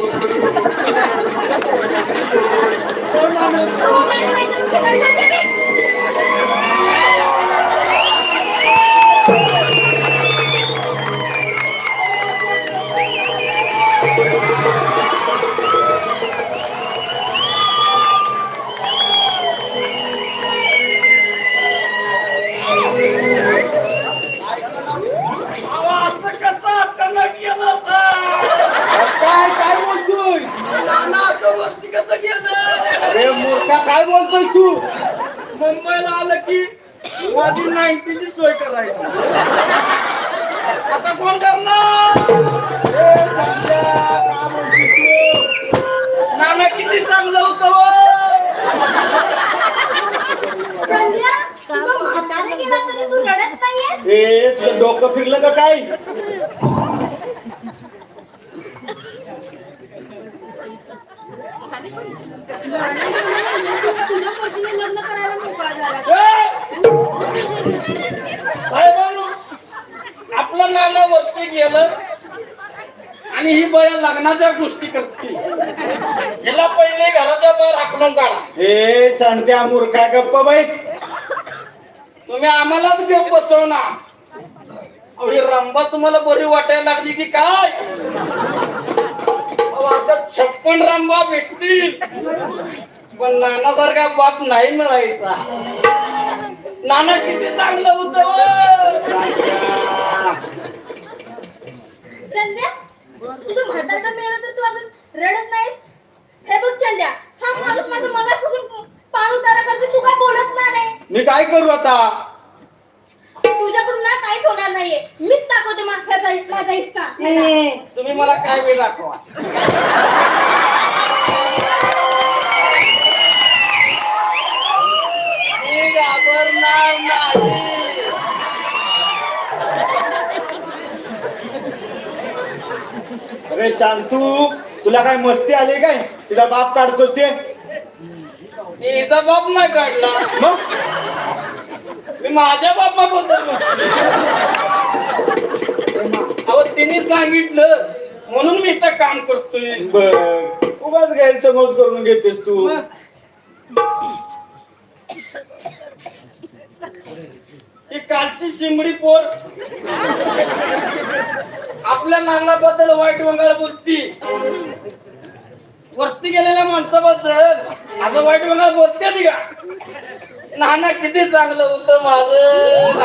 असं कसं गेलं अरे मूर्खा काय बोलतोय तू? मुंबईला आलं की वादी नाईन्टीची सोय करायची. आता कोण करणार? नाना किती चांगलं होतं हो. म्हातारं गेला तरी तू रडत नाहीयेस? ए तुझं डोकं फिरलं का काय तुझ्या पोटीने लग्न करायला मोकळा झाला ए! साहेबांनो, आपलं नाना वरती गेलं आणि ही बया लग्नाच्या गोष्टी करते हिला पहिले घराच्या बाहेर हाकलून काढा. ए संध्या मूर्खा गप्प बैस. तुम्ही आम्हालाच घेऊन बसवणार अहो, ही रंबा तुम्हाला बरी वाटायला लागली की काय? असं छप्पन रंबा भेटतील. पण नानासारखा बाप नाही मिळायचा. नाना किती चांगलं होतं हो. चंद्या तुझं म्हातारं मिळालं तर तू अजून रडत नाहीस? हे बघ चंद्या हा माणूस माझं मगापासून पाण उतारा करतो तू काय बोलत ना नाही? मी काय करू आता? तुझ्याकडून ना काहीच होणार नाहीये. मीच दाखवते माझ्या माझा हिस्सा तुम्ही मला काय वेळ दाखवा? मी घाबरणार नाही. अरे शांतू तुला काय मस्ती आली काय? तुला बाप काढतो ते. तिचा बाप नाही काढला. मग? मी माझ्या बोलतोय. अहो तिने सांगितलं म्हणून मी इथं काम करतोय. बर. उगाच गैरसमज करून घेतेस तू. ही कालची शिमडी पोर. आपल्या नानाबद्दल वाईट वंगाला बोलती. वरती गेलेल्या माणसाबद्दल असं वाईट वंगाला बोलते ती का? नाना किती चांगलं होतं माझं.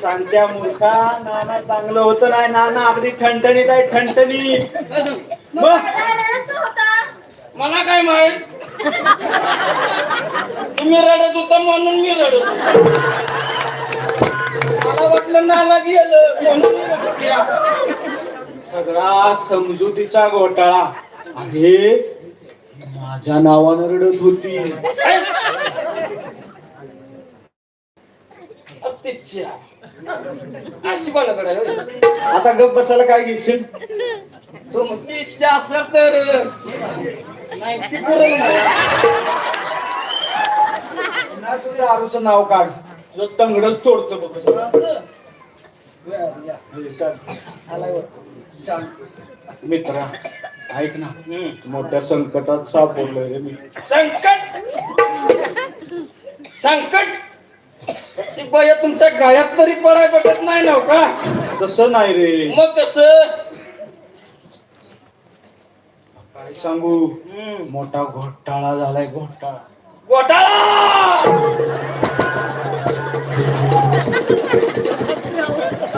सांगत्या मूर्खा नाना चांगलं होतं नाही नाना अगदी ठणठणीत आहे ठणठणीत मग मग? माझा रडत का होता मला काय माहीत तुम्ही रडत होता म्हणून मी रडत होतो. मला वाटलं नाला गेलं म्हणून मी रडत होते. सगळा समजुतीचा घोटाळा अरे माझ्या नावानं रडत होती अतिशय. अशी कोणाकडे आहे? आता गप बसायला काय घेशील तुमची इच्छा असेल तर नाही ती पुरेल मला. ना तुझ्या आरूचं नाव काढ तुझं तंगडच तोडतो बघ मित्रा ऐक ना. मोठ्या संकटात सापडलोय रे मी. संकट! संकट! ती बाया तुमच्या गळ्यात तरी पडाय बघत नाही ना हो का? तसं नाही रे. मग कस? काय सांगू? मोठा घोटाळा झालाय घोटाळा. घोटाळा!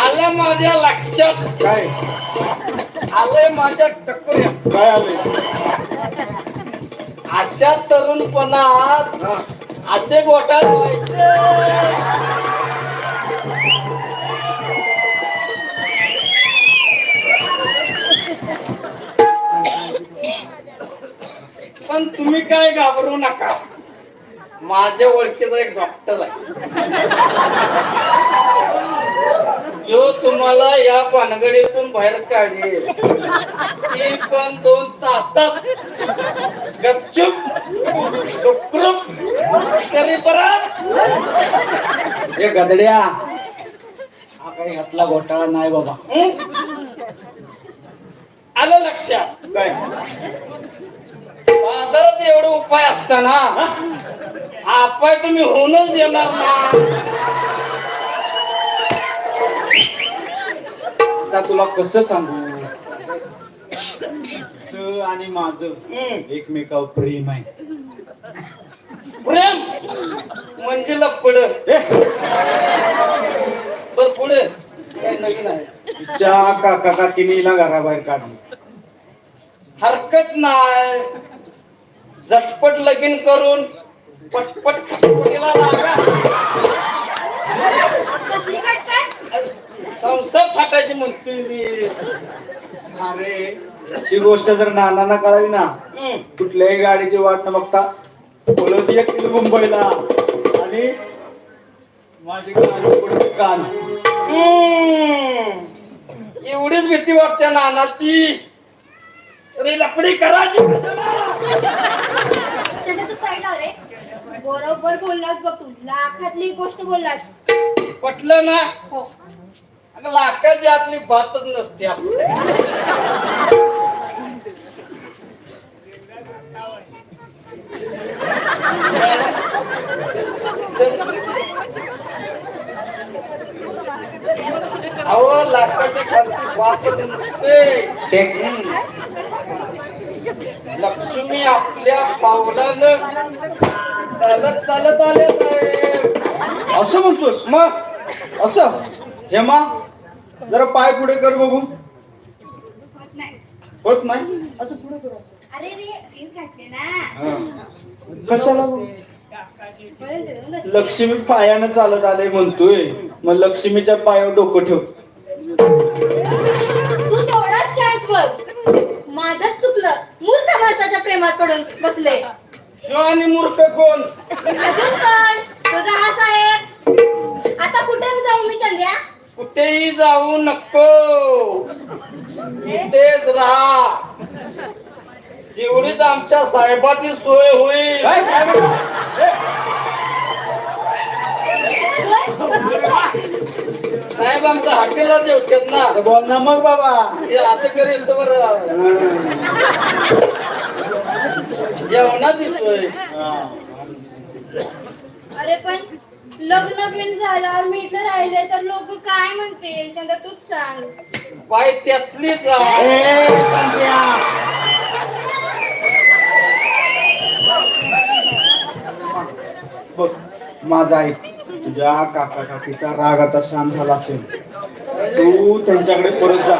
आलं माझ्या लक्षात. काय? आलंय माझ्या टकोऱ्या काय आले अशा तरुणपणात असे घोटाळे व्हायचे. पण तुम्ही काय घाबरू नका. माझ्या ओळखीचा एक डॉक्टर आहे. जो तुम्हाला या पानगडीतून बाहेर काढेल ती पण दोन तासात. गपचूप सुखरूप तरी परत हे गदड्या हा काही ह्यातला घोटाळा नाही बाबा? आलं लक्षात. काय? बाजारात एवढे उपाय असताना हा? उपाय तुम्ही होऊनच देणार ना. आता तुला कसं सांगू? आणि माझं. एकमेकावर प्रेम आहे. प्रेम? म्हणजे लपड. बर पुढे. काय नवीन आहे? तिच्या काका काकीनीला घराबाहेर काढली. हरकत नाही. झटपट लगीन करून पटपट खटपटीला लागा. संसार थाटायची म्हणतोय मी. अरे ही गोष्ट जर नानांना कळाली ना. कुठल्याही गाडीची वाट न बघता बोलत येतील मुंबईला आणि माझी कान पुढे कान. एवढीच भीती वाटते नानाची. अरे लपडी करायची तू साईड रे बरोबर बोललास बघ तू. लाखातली गोष्ट बोललास. पटलं ना? हो. अगं लाखाची आतली बातच नसते आपली. अहो लाखाची खालची बातच नसते. लक्ष्मी आपल्या पावलानं चालत चालत आले साहेब. असं म्हणतोस? मग असं? हेमा जरा पाय पुढे कर बघू. होत नाही? होत नाही असं पुढे कर असं. अरे रे जीन्स घातले ना. हा. कशाला? बघू? बरं जेवण नसते. लक्ष्मी पायानं चालत आले म्हणतोय. मग लक्ष्मीच्या पायावर डोकं ठेव. तू तेवढाच चान्स बघ. माझंच चुकलं मूर्ख माणसाच्या प्रेमात पडून बसले. ह्यो आणि मूर्ख कोण? अजून पण तुझा हा साहेब. आता कुठे जाऊ मी चंद्या? कुठेही जाऊ नको. इथेच राहा. तेवढीच आमच्या साहेबाची सोय होईल? होय? कसली सोय? साहेब आमच्या हॉटेलला जेवतात ना. असं बोल ना मग बाबा. हे असं करेल तर बरं. जेवणाची सोय. अरे पण लग्न बिन झाल्यावर मी इथं राहिले तर लोक काय म्हणतील? चंद्या तूच सांग. पाय त्यातलीच आहे ए, संध्या. बघ माझा ऐक तुझ्या काका काकीचा राग आता शांत झाला असेल. तू त्यांच्याकडे परत जा.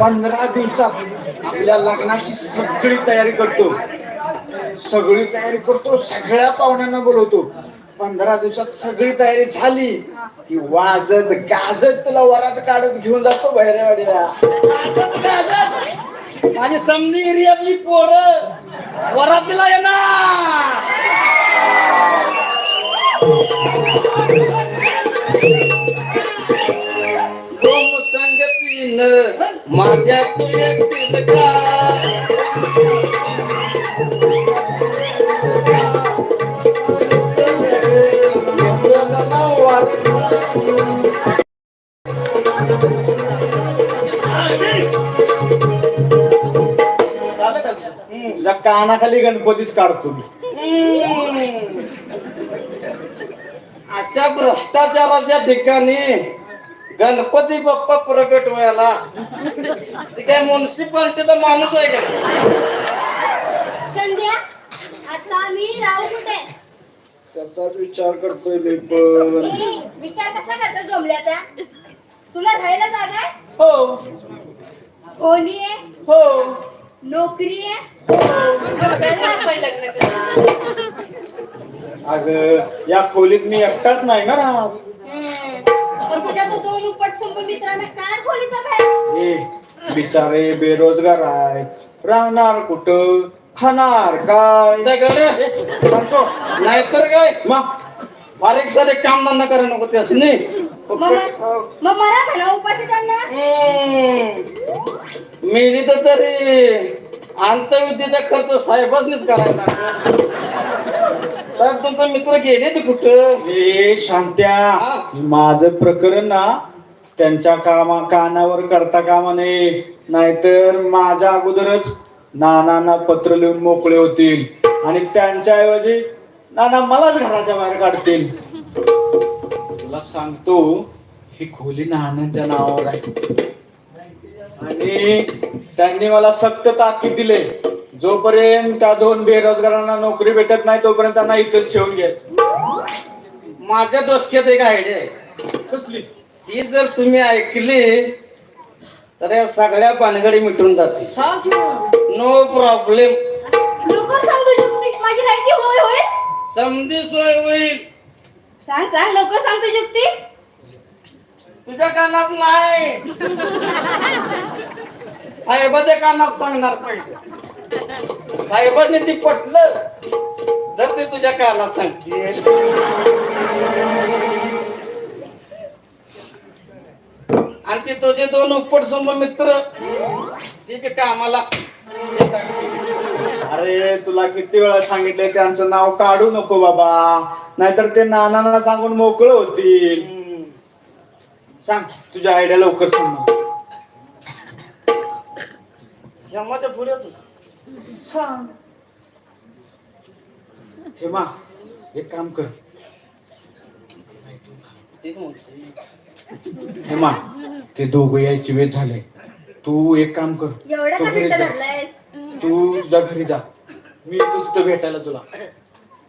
पंधरा दिवसात आपल्या लग्नाची सगळी तयारी करतो. सगळी तयारी करतो सगळ्या पाहुण्यांना बोलवतो. पंधरा दिवसात सगळी तयारी झाली की वाजत गाजत तुला वरात काढत घेऊन जातो गाजत. माझी समनी आपली पोरं वरातीला येणार. माझ्या तुझ्या कानाखाली गणपतीच काढतो मी. अशा भ्रष्टाचाराच्या ठिकाणी गणपती बाप्पा प्रकट व्हायला. ते काय म्युन्सिपाल्टीचा माणूस आहे का? चंद्या आता मी राहू कुठे? त्याचाच विचार करतोय मी पण. विचार कसा करता जमल्याचा? तुला राहायला जागा आहे? हो. खोली आहे? हो. नोकरी आहे? लग्न. अग या खोलीत मी एकटाच नाही ना राहत. पण तुझ्या तो दोन उपट संप मित्रांना काढ खोलीचा बाहेर? हे बिचारे बेरोजगार आहेत. राहणार कुठं? खाणार काय? त्याकडे हे, सांगतो. नाहीतर काय? मग बारीक सारे काम धंदा करा नको त्यास नाही. मग मग मला म्हणा उपाशी त्यांना. मेली तर तरी. अंतविद्येचा खर्च साहेबांनीच करायला साहेब तुमचा मित्र गेले ते कुठं? हे. शांत्या. माझं प्रकरण ना त्यांच्या कामा कानावर करता कामा नये. नाहीतर माझ्या अगोदरच नानांना पत्र लिहून मोकळे होतील. आणि त्यांच्याऐवजी नाना मलाच घराच्या बाहेर काढतील. तुला सांगतो ही खोली नानांच्या नावावर आहे. आणि त्यांनी मला सक्त ताकीद दिले. जोपर्यंत त्या दोन बेरोजगारांना नोकरी भेटत नाही तोपर्यंत त्यांना इथंच ठेवून घ्यायचं. माझ्या डोसक्यात एक आयडिया आहे. कसली? ती जर तुम्ही ऐकली तर या सगळ्या पानगडी मिटून मग. नो प्रॉब्लेम लवकर सांग तुझी युक्ती माझी राहायची होय होय? समधी सोय होईल. सांग सांग लवकर सांग तुझी युक्ती. तुझ्या कानात नाही. साहेबाच्या कानात सांगणार पाहिजे साहेबांनी ती पटलं जर ते तुझ्या कानात सांगतील. आणि ते तुझे दोन उपटसंब मित्र ते बी कामाला अरे तुला किती वेळा सांगितलंय त्यांचं नाव काढू नको बाबा. नाहीतर ते नानांना सांगून मोकळं होतील. सांग तुझ्या आयडिया लवकर सांग. मला. यमाच्या पुढे तू सांग. हेमा एक काम कर. तेच म्हणतोय. हेमा ते दोघं यायची वेळ झाले. तू एक काम कर. एवढा तू का घरी मिनिटं जा. धरलायस? तू तुझ्या घरी जा. मी येतो तिथं भेटायला तुला.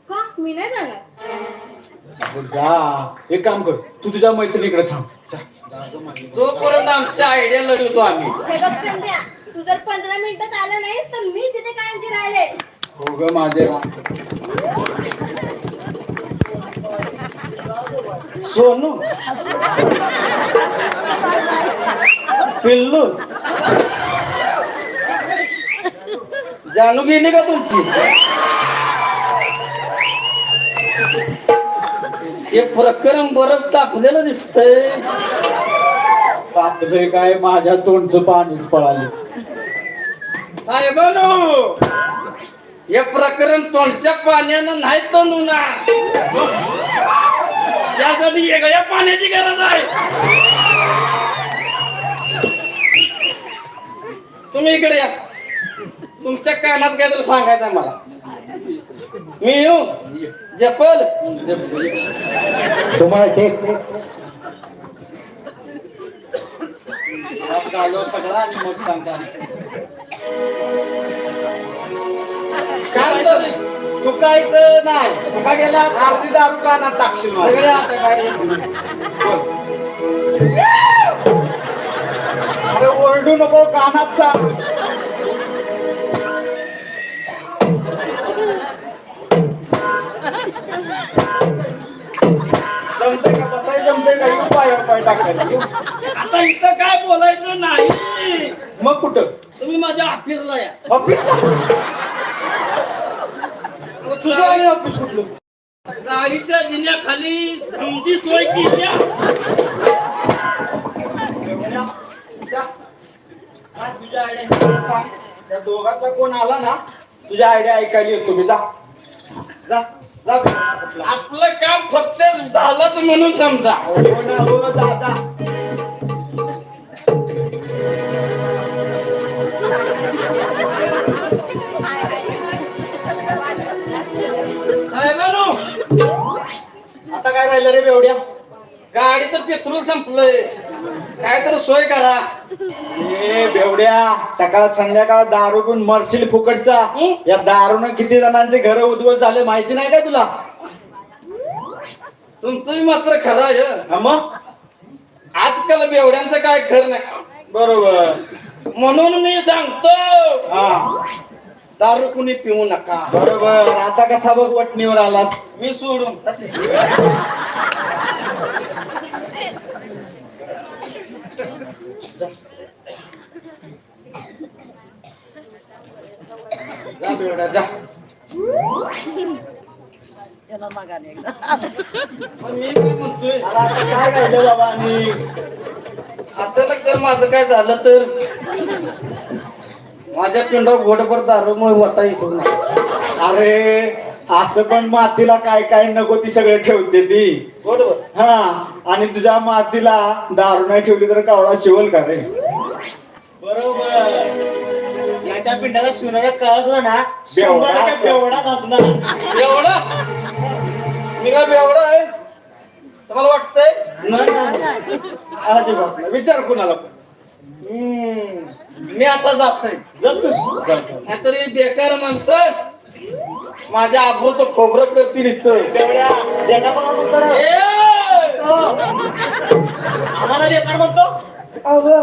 का? मी नाही जाणार. अगं जा. एक काम कर. तू तुझ्या मैत्रिणीकडे थांब. जा. जा, जा माझी. जोपर्यंत आमच्या आयडिया लढवतो आम्ही. हे बघ चंद्या. तू जर पंधरा मिनिटात आला नाहीस तर मी तिथे कायमची राहिले. हो ग माझे सोनू. पिल्लू. जानू गेली का तुमची? हे प्रकरण बरच तापलेलं दिसतंय. तापलंय काय माझ्या तोंडचं पाणीच पळाले. साहेबानो हे प्रकरण तोंडच्या पाण्यानं नाही तोंडूना त्यासाठी वेगळ्या पाण्याची गरज आहे. तुम्ही इकडे या. तुमच्या कानात काय तर सांगायचं मला. मी येऊ? जपल? तुम्हाला टेक घालो सगळा आणि मग सांगता काय तरी? चुकायचं नाही. तुका गेला अर्धी दारू कानात टाकशील माझ्या. सगळे आता काय अरे ओरडू नको कानात सांग. जमते का? बसाय जमते का? पाय टाकायला. आता इथं काय बोलायचं नाही. मग कुठं? तुम्ही माझ्या ऑफिसला या. ऑफिस तुझं आणि ऑफिस कुठलं? जाळीच्या जिन्याखाली समधी सोय. काय तुझ्या आयडिया सांग. त्या दोघातला कोण आला ना तुझ्या आयडिया ऐकायला येतो मी. जा. जा. जा. बे. आपलं काम फक्त झालं म्हणून समजा. हो ना, हो, जा, जा. आता काय राहिलं रे बेवड्या? गाडीचं पेट्रोल संपलंय. काय तर सोय करा. ए बेवड्या सकाळ संध्याकाळ दारू पिऊन मरशील फुकटचा. या दारूनं किती जणांचे घर उद्ध्वस्त झाले माहिती नाही काय तुला? तुमचं बी मात्र खरं आहे. हा मग? आजकाल बेवड्यांचं काय खरं नाही. बरोबर. म्हणून मी सांगतो. हा. दारू कुणी पिऊ नका. बरोबर. आता कसा बघ वटणीवर आलास? मी सोडून. जा जा. पण मी काय म्हणतोय? आता काय राहिलं बाबा आणि? अचानक जर माझं काय झालं तर? माझ्या पिंडा घोडभर दारूमुळे वता येऊ नका अरे असं पण मातीला काय काय नको ती सगळं ठेवते ती. बरोबर हा आणि तुझ्या मातीला दारू नाही ठेवली तर कावळा शिवल का रे? बरोबर. याच्या पिंडाला शिवणारा कळत ना शंभर टक्के बेवडाच असणार. एवढा मी काय बेवडा आहे? तुम्हाला वाटतंय? नाही, नाही, नाही. अजिबात नाही. विचार कुणाला पण. मी आता जात नाही जातो जातो. नाहीतरी बेकार माणसं माझ्या आबरूचं खोबरं करतील इथं! आम्हाला देणार म्हणतो. अगं.